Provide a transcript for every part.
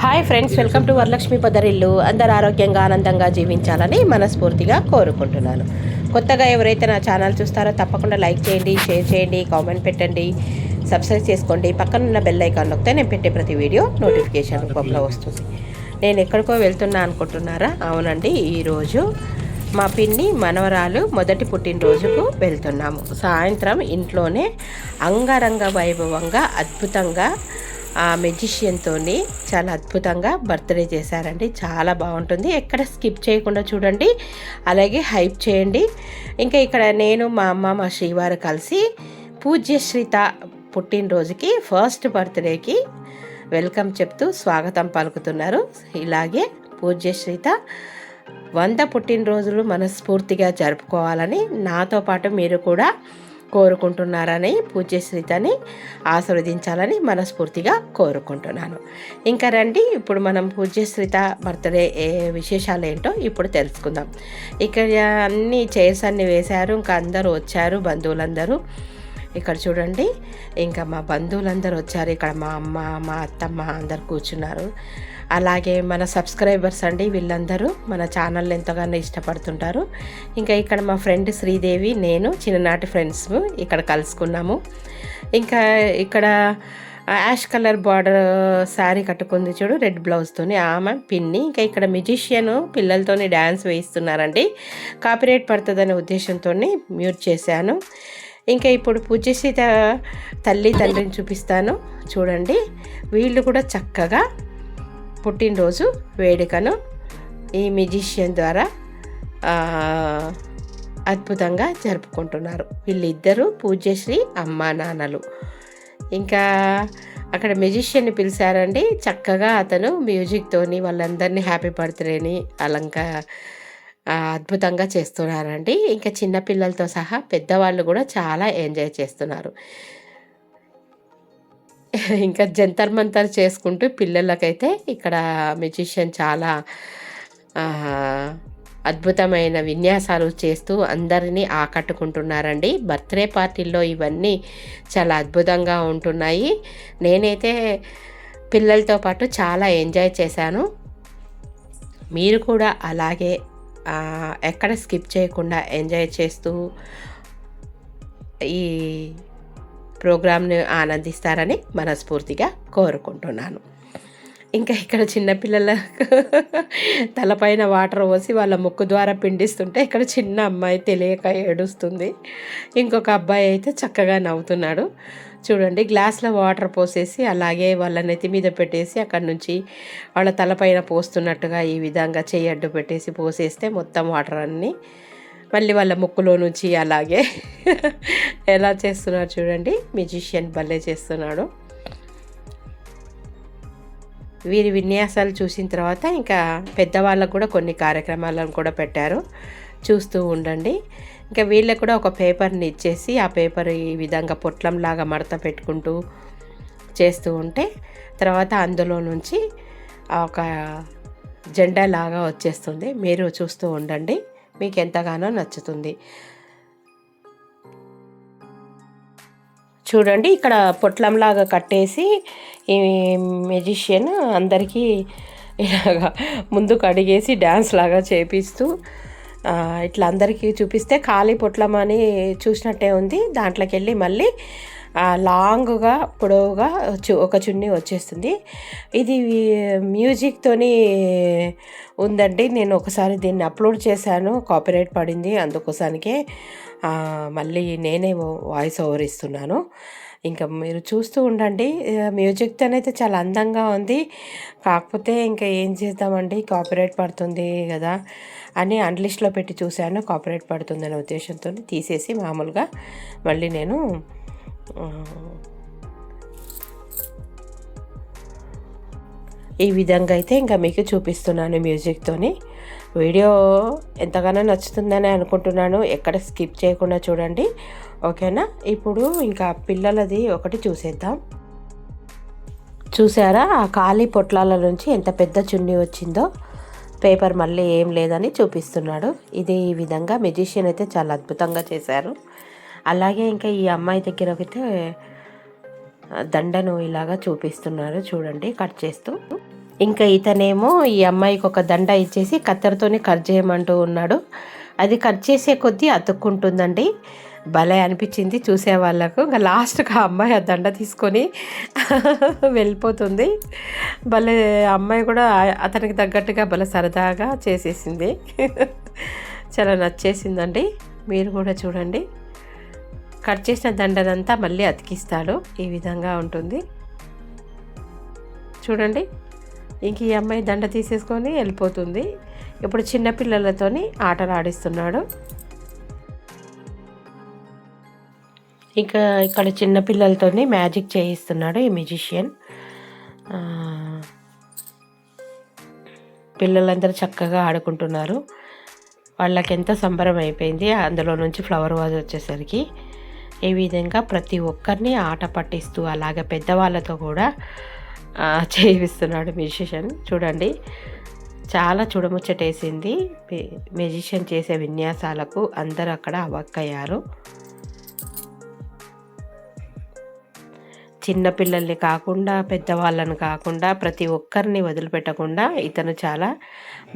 Hi friends welcome to Varalakshmi Podarillu అందరు ఆరోగ్యంగా ఆనందంగా జీవించాలని మనస్ఫూర్తిగా కోరుకుంటున్నాను. కొత్తగా ఎవరైతే నా ఛానల్ చూస్తారో తప్పకుండా లైక్ చేయండి షేర్ చేయండి కామెంట్ పెట్టండి సబ్స్క్రైబ్ చేసుకోండి. పక్కన ఉన్న బెల్ ఐకాన్ నొక్కితే నేను పెట్టే ప్రతి వీడియో నోటిఫికేషన్ రూపంలో వస్తుంది. నేను ఎక్కడికో వెళ్తున్నా అనుకుంటున్నారా? అవునండి ఈరోజు మా పిన్ని మనవరాలు మొదటి పుట్టినరోజుకు వెళ్తున్నాము. సాయంత్రం ఇంట్లోనే అంగరంగ వైభవంగా అద్భుతంగా ఆ మెజిషియన్తో చాలా అద్భుతంగా బర్త్డే చేశారండి. చాలా బాగుంటుంది. ఎక్కడ స్కిప్ చేయకుండా చూడండి. అలాగే హైప్ చేయండి. ఇంకా ఇక్కడ నేను మా అమ్మ మా శ్రీవారు కలిసి పూజ్యశ్రీత పుట్టినరోజుకి ఫస్ట్ బర్త్డేకి వెల్కమ్ చెప్తూ స్వాగతం పలుకుతున్నారు. ఇలాగే పూజ్యశ్రీత వంద పుట్టినరోజులు మనస్ఫూర్తిగా జరుపుకోవాలని నాతో పాటు మీరు కూడా కోరుకుంటున్నారని పూజ్యశ్రీతని ఆశీర్వదించాలని మనస్ఫూర్తిగా కోరుకుంటున్నాను. ఇంకా రండి ఇప్పుడు మనం పూజ్యశ్రీత బర్త్డే ఏ విశేషాలు ఏంటో ఇప్పుడు తెలుసుకుందాం. ఇక్కడ అన్ని చైర్స్ అన్ని వేశారు ఇంకా అందరూ వచ్చారు బంధువులందరూ. ఇక్కడ చూడండి ఇంకా మా బంధువులందరూ వచ్చారు. ఇక్కడ మా అమ్మ మా అత్తమ్మ అందరు కూర్చున్నారు. అలాగే మన సబ్స్క్రైబర్స్ అండి వీళ్ళందరూ మన ఛానల్ ఎంతగానో ఇష్టపడుతుంటారు. ఇంకా ఇక్కడ మా ఫ్రెండ్ శ్రీదేవి నేను చిన్ననాటి ఫ్రెండ్స్ ఇక్కడ కలుసుకున్నాము. ఇంకా ఇక్కడ యాష్ కలర్ బార్డర్ శారీ కట్టుకుంది చూడు రెడ్ బ్లౌజ్తోని ఆమె పిన్ని. ఇంకా ఇక్కడ మ్యూజిషియన్ పిల్లలతోని డ్యాన్స్ వేయిస్తున్నారండి. కాపీరేట్ పడుతుందనే ఉద్దేశంతో మ్యూట్ చేశాను. ఇంకా ఇప్పుడు పూజ్యసీత తల్లి తండ్రిని చూపిస్తాను. చూడండి వీళ్ళు కూడా చక్కగా పుట్టినరోజు వేడుకను ఈ మ్యూజిషియన్ ద్వారా అద్భుతంగా జరుపుకుంటున్నారు. వీళ్ళిద్దరూ పూజ్యశ్రీ అమ్మా నాన్నలు. ఇంకా అక్కడ మ్యూజిషియన్ని పిలిచారండి. చక్కగా అతను మ్యూజిక్తోని వాళ్ళందరినీ హ్యాపీ బర్త్డేని అలంక అద్భుతంగా చేస్తున్నారండి. ఇంకా చిన్నపిల్లలతో సహా పెద్దవాళ్ళు కూడా చాలా ఎంజాయ్ చేస్తున్నారు. ఇంకా జంతర్ మంతర్ చేసుకుంటూ పిల్లలకైతే ఇక్కడ మ్యూజిషియన్ చాలా అద్భుతమైన విన్యాసాలు చేస్తూ అందరినీ ఆకట్టుకుంటున్నారండి. బర్త్డే పార్టీల్లో ఇవన్నీ చాలా అద్భుతంగా ఉంటున్నాయి. నేనైతే పిల్లలతో పాటు చాలా ఎంజాయ్ చేశాను. మీరు కూడా అలాగే ఎక్కడ స్కిప్ చేయకుండా ఎంజాయ్ చేస్తూ ఈ ప్రోగ్రామ్ని ఆనందిస్తారని మనస్ఫూర్తిగా కోరుకుంటున్నాను. ఇంకా ఇక్కడ చిన్నపిల్లల తలపైన వాటర్ పోసి వాళ్ళ ముక్కు ద్వారా పిండిస్తుంటే ఇక్కడ చిన్న అమ్మాయి తెలియక ఏడుస్తుంది. ఇంకొక అబ్బాయి అయితే చక్కగా నవ్వుతున్నాడు. చూడండి గ్లాస్లో వాటర్ పోసేసి అలాగే వాళ్ళ నెత్తి మీద పెట్టేసి అక్కడ నుంచి వాళ్ళ తలపైన పోస్తున్నట్టుగా ఈ విధంగా చెయ్యి అడ్డు పెట్టేసి పోసేస్తే మొత్తం వాటర్ అన్నీ మళ్ళీ వాళ్ళ ముక్కులో నుంచి అలాగే ఎలా చేస్తున్నారు చూడండి. మ్యూజిషియన్ భలే చేస్తున్నాడు. వీరి విన్యాసాలు చూసిన తర్వాత ఇంకా పెద్దవాళ్ళకు కూడా కొన్ని కార్యక్రమాలను కూడా పెట్టారు. చూస్తూ ఉండండి. ఇంకా వీళ్ళకు కూడా ఒక పేపర్ని ఇచ్చేసి ఆ పేపర్ ఈ విధంగా పొట్లంలాగా మడత పెట్టుకుంటూ చేస్తూ ఉంటే తర్వాత అందులో నుంచి ఒక జెండా లాగా వచ్చేస్తుంది. మీరు చూస్తూ ఉండండి. మీకు ఎంతగానో నచ్చుతుంది. చూడండి ఇక్కడ పొట్లంలాగా కట్టేసి ఈ మెజిషియన్ అందరికీ ఇలాగా ముందుకు అడిగేసి డ్యాన్స్ లాగా చేపిస్తూ ఇట్లా అందరికీ చూపిస్తే ఖాళీ పొట్లం అని చూసినట్టే ఉంది. దాంట్లోకి వెళ్ళి మళ్ళీ లాంగ్గా పొడవుగా చు- ఒక చున్నీ వచ్చేస్తుంది. ఇది మ్యూజిక్తోని ఉందండి. నేను ఒకసారి దీన్ని అప్లోడ్ చేశాను కాపీరైట్ పడింది. అందుకోసానికే మళ్ళీ నేనే వాయిస్ ఓవర్ ఇస్తున్నాను. ఇంకా మీరు చూస్తూ ఉండండి. మ్యూజిక్తోనైతే చాలా అందంగా ఉంది. కాకపోతే ఇంకా ఏం చేద్దామండి? కాపీరైట్ పడుతుంది కదా అని అన్లిస్ట్లో పెట్టి చూశాను. కాపీరైట్ పడుతుందనే ఉద్దేశంతో తీసేసి మామూలుగా మళ్ళీ నేను ఈ విధంగా అయితే ఇంకా మీకు చూపిస్తున్నాను మ్యూజిక్తోని వీడియో ఎంతగానో నచ్చుతుందని అనుకుంటున్నాను. ఎక్కడ స్కిప్ చేయకుండా చూడండి. ఓకేనా? ఇప్పుడు ఇంకా పిల్లలది ఒకటి చూసేద్దాం. చూసారా? ఆ ఖాళీ పొట్లాల నుంచి ఎంత పెద్ద చున్నీ వచ్చిందో. పేపర్ మళ్ళీ ఏం లేదని చూపిస్తున్నాడు. ఇది ఈ విధంగా మెజిషియన్ అయితే చాలా అద్భుతంగా చేశారు. అలాగే ఇంకా ఈ అమ్మాయి దగ్గర అయితే దండను ఇలాగా చూపిస్తున్నారు. చూడండి కట్ చేస్తూ. ఇంకా ఇతనేమో ఈ అమ్మాయికి ఒక దండ ఇచ్చేసి కత్తెరతోనే కట్ చేయమంటూ ఉన్నాడు. అది కట్ చేసే కొద్దీ అతుక్కుంటుందండి. భలే అనిపించింది చూసే వాళ్ళకు ఇంకా లాస్ట్కి ఆ అమ్మాయి ఆ దండ తీసుకొని వెళ్ళిపోతుంది. భలే అమ్మాయి కూడా అతనికి తగ్గట్టుగా భలే సరదాగా చేసేసింది. చాలా నచ్చేసిందండి. మీరు కూడా చూడండి. కట్ చేసిన దండనంతా మళ్ళీ అతికిస్తాడు. ఈ విధంగా ఉంటుంది. చూడండి. ఇంక ఈ అమ్మాయి దండ తీసేసుకొని వెళ్ళిపోతుంది. ఇప్పుడు చిన్నపిల్లలతోని ఆటలు ఆడిస్తున్నాడు. ఇంకా ఇక్కడ చిన్నపిల్లలతోని మ్యాజిక్ చేయిస్తున్నాడు ఈ మ్యూజిషియన్. పిల్లలందరూ చక్కగా ఆడుకుంటున్నారు. వాళ్ళకి ఎంత సంబరం అయిపోయింది. అందులో నుంచి ఫ్లవర్ వాజ్ వచ్చేసరికి. ఈ విధంగా ప్రతి ఒక్కరిని ఆట పట్టిస్తూ అలాగే పెద్దవాళ్ళతో కూడా చేయిస్తున్నాడు మ్యూజిషియన్. చూడండి చాలా చూడముచ్చటేసింది. మ్యూజిషియన్ చేసే విన్యాసాలకు అందరూ అక్కడ అవక్కయ్యారు. చిన్నపిల్లల్ని కాకుండా పెద్దవాళ్ళని కాకుండా ప్రతి ఒక్కరిని వదిలిపెట్టకుండా ఇతను చాలా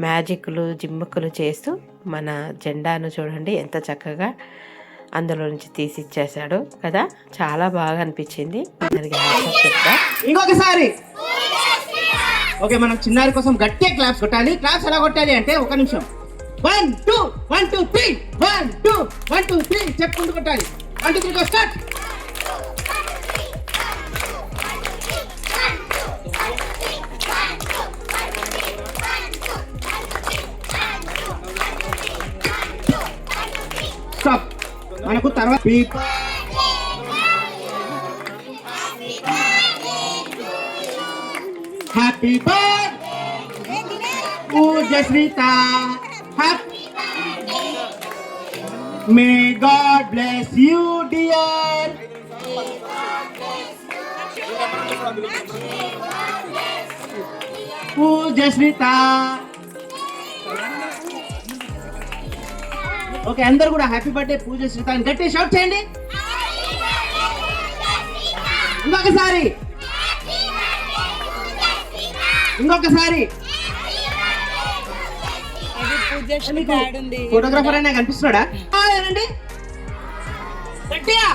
మ్యాజిక్లు జిమ్ముకులు చేస్తూ మన జెండాను చూడండి ఎంత చక్కగా అందులో నుంచి తీసి ఇచ్చేసాడు కదా. చాలా బాగా అనిపించింది. దానికి చెప్తా. ఇంకొకసారి. ఓకే మనం చిన్నారి కోసం గట్టిగా క్లాప్స్ కొట్టాలి. క్లాప్స్ ఎలా కొట్టాలి అంటే ఒక నిమిషం. One two one two three one two one two three చెప్పుకుంటూ కొట్టాలి. వన్ టూ త్రీ స్టార్ట్ మనకు తర్వాత peep happy birthday Poojasritha happy may God bless you dear Poojasritha okay అందరు కూడా హ్యాపీ బర్త్డే పూజశ్రీత అని గట్టి షౌట్ చేయండి. ఇంకొకసారి. ఇంకొకసారి. ఫోటోగ్రాఫర్ అయినా కనిపిస్తున్నాడా? అనండి గట్టిగా.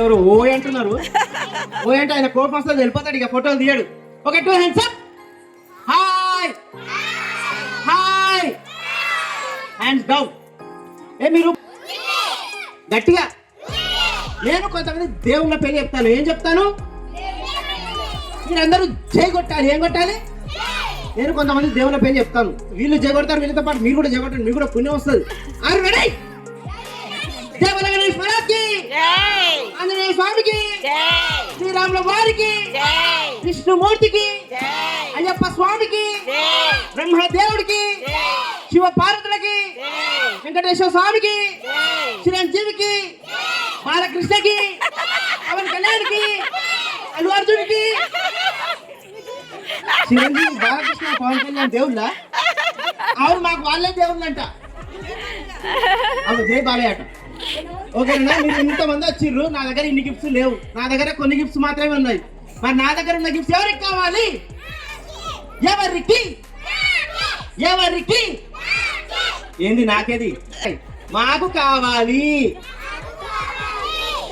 ఎవరు ఓ అంటున్నారు? ఓ అంటే ఆయన కోపం వస్తుంది వెళ్ళిపోతాడు ఇక ఫోటోలు తీయడు. Okay two hands up hands down ఏ మీరు? గట్టిగా. నేను కొంతమంది దేవుళ్ళ పేరు చెప్తాను. ఏం చెప్తాను? మీరందరూ జై కొట్టాలి. ఏం కొట్టాలి? నేను కొంతమంది దేవుళ్ళ పేరు చెప్తాను. వీళ్ళు జై కొడతారు వీళ్ళతో పాటు మీరు కూడా జై కొట్టండి. మీకు కూడా పుణ్యం వస్తుంది. ఆరు రెడీ బల గణేష్ మహారాజ్కి ఆంజనేయ స్వామికి. శ్రీరాముల వారికి. విష్ణుమూర్తికి. అయ్యప్ప స్వామికి. బ్రహ్మదేవుడికి. శివ పార్వతులకి వెంకటేశ్వర స్వామికి చిరంజీవికి బాలకృష్ణకి పవన్ కళ్యాణ్కి అల్లు అర్జున్కి. చిరంజీవి బాలకృష్ణ పవన్ కళ్యాణ్ దేవుళ్ళ? అవును మాకు వాళ్ళే దేవుళ్ళంట. అవును జై బాలయ్య ఓకేనా మీరు ఇంతమంది వచ్చిర్రు నా దగ్గర ఇన్ని గిఫ్ట్స్ లేవు. నా దగ్గర కొన్ని గిఫ్ట్స్ మాత్రమే ఉన్నాయి. మరి నా దగ్గర ఉన్న గిఫ్ట్స్ ఎవరికి కావాలి? ఎవరికి? ఎవరికి? ఏంది నాకేది? మాకు కావాలి.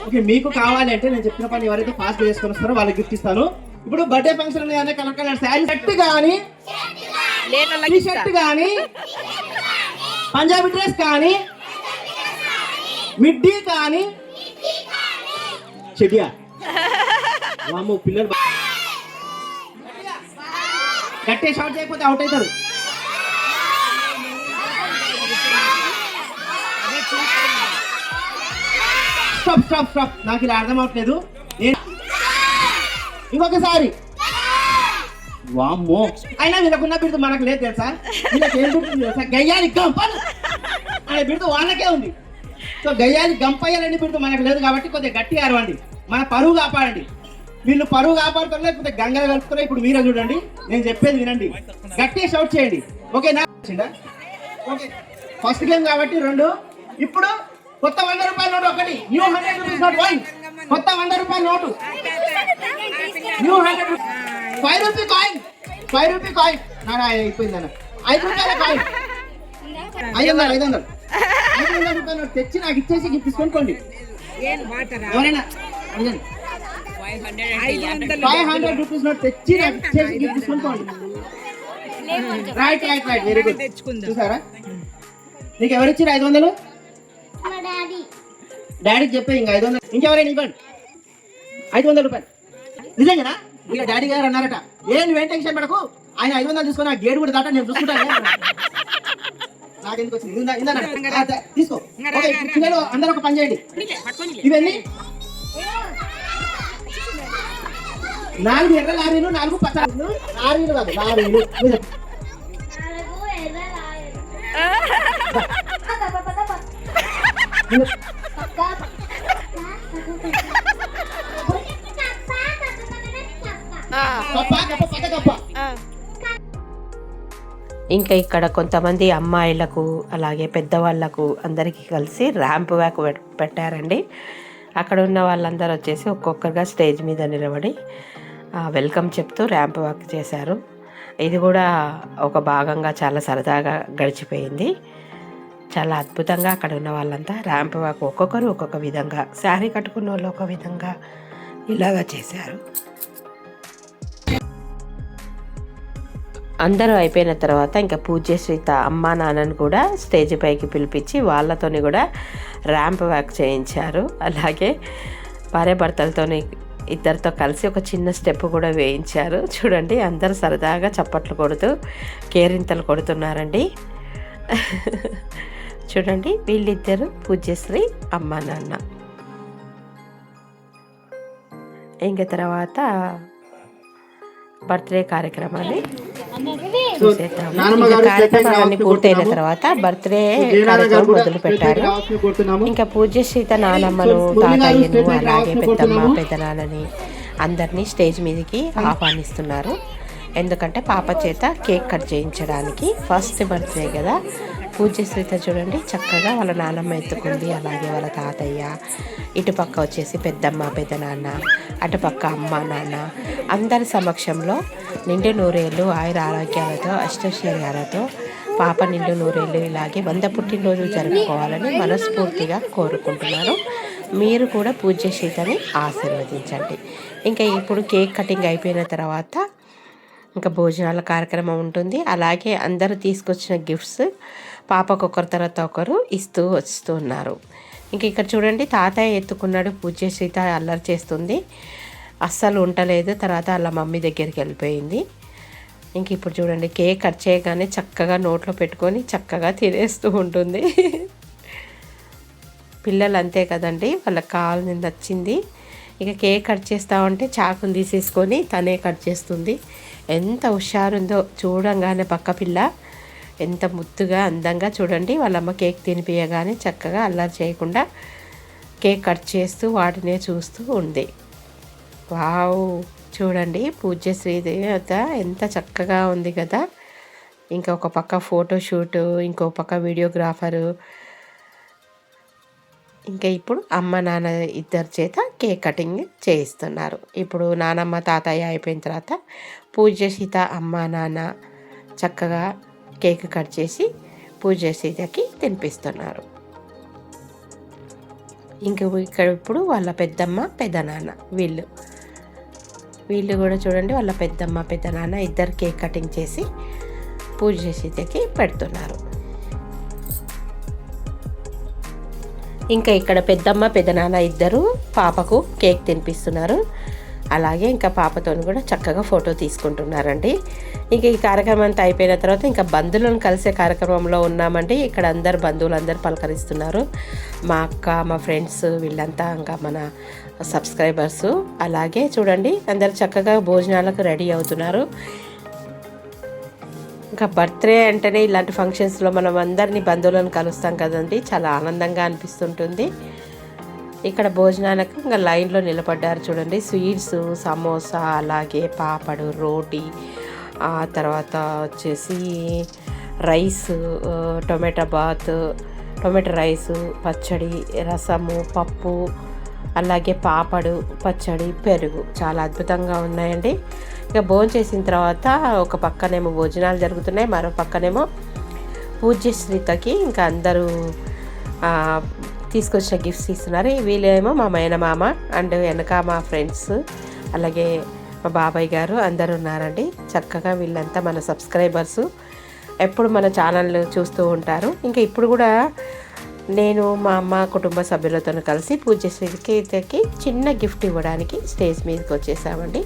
ఓకే మీకు కావాలి అంటే నేను చెప్పిన పని ఎవరైతే ఫాస్ట్ చేసుకొని వస్తారో వాళ్ళకి గిఫ్ట్ ఇస్తాను. ఇప్పుడు బర్త్డే ఫంక్షన్ ఉన్నాయనే కలర్ శారీ షర్ట్ కానీ టీ షర్ట్ కానీ పంజాబీ డ్రెస్ కానీ మిడ్డీ కానీ చెడియా వామ్మో పిల్లలు కట్టే గట్టే షార్ట్ చేయకపోతే అవుట్ అవుతారు. స్టాప్ స్టాప్ స్టాప్ నాకు ఇలా అర్థం అవట్లేదు. నేను ఇంకొకసారి. వామ్మో. అయినా వీళ్ళకున్న బిరుదు మనకు లేదు తెలుసా? వీళ్ళకి ఏం తెలుసా? గయ్యాలి గంపలు అనే. బిరుదు వాళ్ళకే ఉంది. సో గయ్యాలి గంపయ్యాలని బిరుదు మనకు లేదు కాబట్టి కొద్దిగా గట్టిగా అరవండి. మన పరువు కాపాడండి. వీళ్ళు పరువు కాపాడుతారు లేకపోతే గంగలు కలుపుతారు ఇప్పుడు మీరే చూడండి. నేను చెప్పేది వినండి. గట్టిగా షౌట్ చేయండి. ఓకేనా ఓకే. ఫస్ట్ గేమ్ కాబట్టి రెండు. ఇప్పుడు కొత్త వంద రూపాయల నోటు ఒకటి. New hundred rupees note one కొత్త వంద రూపాయల note. New hundred five rupee coin five rupee coin నాన్న అయిపోయింది అన్న ఐదు రూపాయల కాయిన్ ఐదు వందలు ఐదు వందలు ఐదు వందల రూపాయలు తెచ్చి నాకు ఇచ్చేసి ఎవరైనా అడగండి. ఫైవ్ హండ్రెడ్ రూపీస్ నోట్ తెచ్చి నాకు ఇచ్చేసి తీసుకోండి right right right very good చూసారా? నీకు ఎవరు ఇచ్చారు ఐదు వందలు డాడీకి చెప్పే ఇంకా ఐదు వందలు. ఇంకెవరైనా ఇవ్వండి. ఐదు వందల రూపాయలు. నిజంగానా? ఇక డాడీ గారు అన్నారట ఏ నువ్వేం టెన్షన్ పడకు. ఆయన ఐదు వందలు తీసుకొని ఆ గేడు కూడా దాటా నేను చూసుకుంటాను నాకెందుకు వచ్చింది? ఇందా- ఇందా తీసుకో. పిల్లలు అందరూ ఒక పని చేయండి. ఇవన్నీ నాలుగు ఎర్ర లారీలు నాలుగు పచ్చ లారీలు. లారీలు కాదు లారీలు. ఇంకా ఇక్కడ కొంతమంది అమ్మాయిలకు అలాగే పెద్దవాళ్ళకు అందరికీ కలిసి ర్యాంప్ వ్యాక్ పెట్టారండి. అక్కడ ఉన్న వాళ్ళందరూ వచ్చేసి ఒక్కొక్కరుగా స్టేజ్ మీద నిలబడి వెల్కమ్ చెప్తూ ర్యాంప్ వాక్ చేశారు. ఇది కూడా ఒక భాగంగా చాలా సరదాగా గడిచిపోయింది. చాలా అద్భుతంగా అక్కడ ఉన్న వాళ్ళంతా ర్యాంప్ వాక్ ఒక్కొక్కరు ఒక్కొక్క విధంగా శారీ కట్టుకున్న వాళ్ళు ఒక విధంగా ఇలాగా చేశారు. అందరూ అయిపోయిన తర్వాత ఇంకా పూజ శ్రీత అమ్మా నాన్నను కూడా స్టేజ్ పైకి పిలిపించి వాళ్ళతోని కూడా ర్యాంప్ వాక్ చేయించారు. అలాగే భార్య భర్తలతోని ఇద్దరితో కలిసి ఒక చిన్న స్టెప్ కూడా వేయించారు. చూడండి అందరూ సరదాగా చప్పట్లు కొడుతూ కేరింతలు కొడుతున్నారండి. చూడండి వీళ్ళిద్దరు పూజ్యశ్రీ అమ్మా నాన్న. ఇంక తర్వాత బర్త్డే కార్యక్రమాన్ని సెకండ్ పూర్తయిన తర్వాత బర్త్డే కార్యక్రమం మొదలు పెట్టారు. ఇంకా పూజ్య సీత నానమ్మను తాతయ్యను అలాగే పెద్దమ్మ. పెద్దనాన్నని అందరినీ స్టేజ్ మీదకి ఆహ్వానిస్తున్నారు. ఎందుకంటే పాప చేత కేక్ కట్ చేయించడానికి ఫస్ట్ బర్త్డే కదా. పూజ శ్రీత చూడండి. చక్కగా వాళ్ళ నానమ్మ ఎత్తుకుంది. అలాగే వాళ్ళ తాతయ్య. ఇటుపక్క వచ్చేసి పెద్దమ్మ పెద్దనాన్న అటుపక్క అమ్మ నాన్న. అందరి సమక్షంలో నిండు నూరేళ్ళు ఆయుర ఆరోగ్యాలతో అష్టశ్వర్యాలతో పాప నిండు నూరేళ్ళు ఇలాగే వంద పుట్టినరోజు జరుపుకోవాలని మనస్ఫూర్తిగా కోరుకుంటున్నాను. మీరు కూడా పూజ చేసేదని ఆశీర్వదించండి. ఇంకా ఇప్పుడు కేక్ కటింగ్ అయిపోయిన తర్వాత ఇంకా భోజనాల కార్యక్రమం ఉంటుంది. అలాగే అందరూ తీసుకొచ్చిన గిఫ్ట్స్ పాపకు ఒకరి తర్వాత ఒకరు ఇస్తూ వస్తూ ఉన్నారు. ఇంక ఇక్కడ చూడండి తాతయ్య ఎత్తుకున్నాడు పూజ సీత అల్లరి చేస్తుంది. అస్సలు ఉండలేదు తర్వాత వాళ్ళ మమ్మీ దగ్గరికి వెళ్ళిపోయింది. ఇంక ఇప్పుడు చూడండి కేక్ కట్ చేయగానే చక్కగా నోట్లో పెట్టుకొని చక్కగా తినేస్తూ ఉంటుంది. పిల్లలు అంతే కదండి వాళ్ళకి కావాలని నచ్చింది. ఇక కేక్ కట్ చేస్తా ఉంటే చాకుని తీసేసుకొని తనే కట్ చేస్తుంది. ఎంత హుషారుందో చూడంగానే పక్క పిల్ల. ఎంత ముద్దుగా అందంగా చూడండి. వాళ్ళమ్మ కేక్ తినిపించగానే చక్కగా అల్లరి చేయకుండా కేక్ కట్ చేస్తూ వాటినే చూస్తూ ఉంది. వావ్! చూడండి పూజ్య శ్రీదేవత ఎంత చక్కగా ఉంది కదా. ఇంకా ఒక పక్క ఫోటోషూట్ ఇంకో పక్క వీడియోగ్రాఫరు. ఇంకా ఇప్పుడు అమ్మ నాన్న ఇద్దరి చేత కేక్ కటింగ్ చేయిస్తున్నారు. ఇప్పుడు నానమ్మ తాతయ్య అయిపోయిన తర్వాత పూజ్య సీత అమ్మ నాన్న చక్కగా కేక్ కట్ చేసి పూజ సీతకి తినిపిస్తున్నారు. ఇంకా ఇక్కడ ఇప్పుడు వాళ్ళ పెద్దమ్మ పెద్దనాన్న వీళ్ళు. వీళ్ళు కూడా చూడండి వాళ్ళ పెద్దమ్మ పెద్దనాన్న ఇద్దరు కేక్ కటింగ్ చేసి పూజ సీతకి పెడుతున్నారు. ఇంకా ఇక్కడ పెద్దమ్మ పెద్దనాన్న ఇద్దరు పాపకు కేక్ తినిపిస్తున్నారు. అలాగే ఇంకా పాపతో కూడా చక్కగా ఫోటో తీసుకుంటున్నారండి. ఇంక ఈ కార్యక్రమం అంతా అయిపోయిన తర్వాత ఇంకా బంధువులను కలిసే కార్యక్రమంలో ఉన్నామండి. ఇక్కడ అందరు బంధువులు అందరు పలకరిస్తున్నారు. మా అక్క మా ఫ్రెండ్స్ వీళ్ళంతా ఇంకా మన సబ్స్క్రైబర్స్. అలాగే చూడండి అందరు చక్కగా భోజనాలకు రెడీ అవుతున్నారు. ఇంకా బర్త్డే అంటేనే ఇలాంటి ఫంక్షన్స్లో మనం అందరినీ బంధువులను కలుస్తాం కదండి. చాలా ఆనందంగా అనిపిస్తుంటుంది. ఇక్కడ భోజనాలకు ఇంకా లైన్లో నిలబడ్డారు చూడండి. స్వీట్స్ సమోసా అలాగే పాపడు రోటీ ఆ తర్వాత వచ్చేసి rice tomato bath tomato rice పచ్చడి రసము పప్పు అలాగే పాపడు పచ్చడి పెరుగు చాలా అద్భుతంగా ఉన్నాయండి. ఇక భోజనం చేసిన తర్వాత ఒక పక్కనేమో భోజనాలు జరుగుతున్నాయి. మరో పక్కనేమో పూజ్యశ్రీతకి ఇంకా అందరూ తీసుకొచ్చిన గిఫ్ట్స్ ఇస్తున్నారు. వీళ్ళేమో మా మేనమామ అండ్ వెనక మా ఫ్రెండ్స్ అలాగే మా బాబాయ్ గారు అందరు ఉన్నారండి. చక్కగా వీళ్ళంతా మన సబ్స్క్రైబర్స్ ఎప్పుడు మన ఛానల్ చూస్తూ ఉంటారు. ఇంకా ఇప్పుడు కూడా నేను మా అమ్మ కుటుంబ సభ్యులతో కలిసి పూజ పూజ్యశ్రీకి చిన్న గిఫ్ట్ ఇవ్వడానికి స్టేజ్ మీదకి వచ్చేసామండి.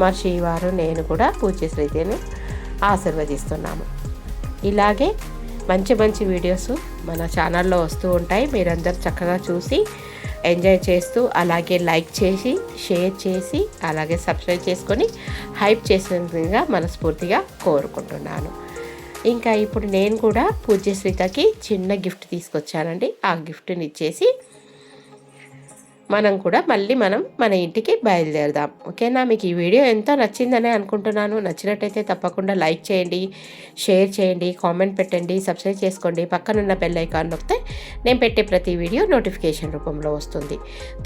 మా శ్రీవారు నేను కూడా పూజ పూజ్యశ్రీని ఆశీర్వదిస్తున్నాము. ఇలాగే మంచి మంచి వీడియోస్ మన ఛానల్లో వస్తూ ఉంటాయి. మీరందరూ చక్కగా చూసి ఎంజాయ్ చేస్తూ అలాగే లైక్ చేసి షేర్ చేసి అలాగే సబ్స్క్రైబ్ చేసుకొని హైప్ చేసినందుగా మనస్ఫూర్తిగా కోరుకుంటున్నాను. ఇంకా ఇప్పుడు నేను కూడా పూజ్యశ్రీతకి చిన్న గిఫ్ట్ తీసుకొచ్చానండి. ఆ గిఫ్ట్ని ఇచ్చేసి మనం కూడా మళ్ళీ మనం మన ఇంటికి బయలుదేరదాం. ఓకేనా? మీకు ఈ వీడియో ఎంతో నచ్చిందనే అనుకుంటున్నాను. నచ్చినట్టయితే తప్పకుండా లైక్ చేయండి షేర్ చేయండి కామెంట్ పెట్టండి సబ్స్క్రైబ్ చేసుకోండి. పక్కనున్న బెల్ ఐకాన్ నొక్కితే నేను పెట్టే ప్రతి వీడియో నోటిఫికేషన్ రూపంలో వస్తుంది.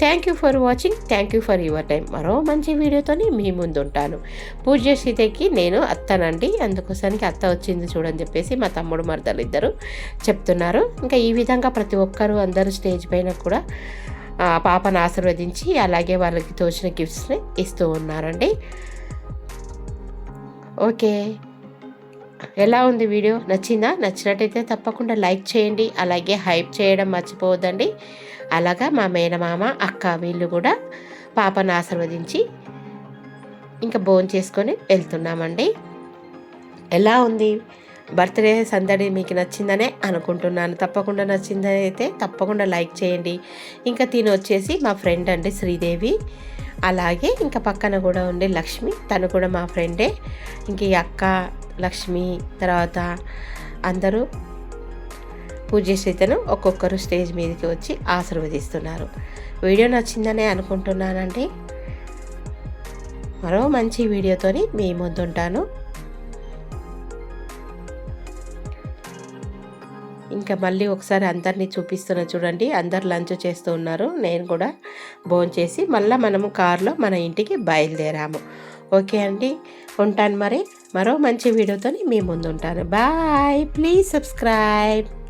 Thank you for watching thank you for your time మరో మంచి వీడియోతోని మీ ముందు ఉంటాను పూజ సీతకి నేను అత్తనండి. అందుకోసానికి అత్త వచ్చింది చూడని చెప్పేసి మా తమ్ముడు మరదలు ఇద్దరు చెప్తున్నారు. ఇంకా ఈ విధంగా ప్రతి ఒక్కరూ అందరూ స్టేజ్ పైన కూడా పాపను ఆశీర్వదించి అలాగే వాళ్ళకి తోచిన గిఫ్ట్స్ని ఇస్తూ ఉన్నారండి. ఓకే. ఎలా ఉంది వీడియో? నచ్చిందా? నచ్చినట్టయితే తప్పకుండా లైక్ చేయండి. అలాగే హైప్ చేయడం మర్చిపోవద్దండి. అలాగా మా మేనమామ అక్క వీళ్ళు కూడా పాపను ఆశీర్వదించి ఇంకా భోజనం చేసుకొని వెళ్తున్నామండి. ఎలా ఉంది? బర్త్డే సందడి మీకు నచ్చిందనే అనుకుంటున్నాను. తప్పకుండా నచ్చిందని అయితే తప్పకుండా లైక్ చేయండి. ఇంకా తిని వచ్చేసి మా ఫ్రెండ్ అండి శ్రీదేవి. అలాగే ఇంకా పక్కన కూడా ఉండే లక్ష్మి. తను కూడా మా ఫ్రెండే. ఇంక ఈ అక్క లక్ష్మి తర్వాత అందరూ పూజ్యశ్రీతను ఒక్కొక్కరు స్టేజ్ మీదకి వచ్చి ఆశీర్వదిస్తున్నారు. వీడియో నచ్చిందనే అనుకుంటున్నానండి. మరో మంచి వీడియోతోని మీ ముందుంటాను. ఇంకా మళ్ళీ ఒకసారి అందరినీ చూపిస్తున్నా చూడండి. అందరు లంచ్ చేస్తూ ఉన్నారు. నేను కూడా భోంచేసి మళ్ళీ మనము కారులో మన ఇంటికి బయలుదేరాము. ఓకే అండి. ఉంటాను మరి. మరో మంచి వీడియోతో మీ ముందు ఉంటాను బాయ్. Please subscribe.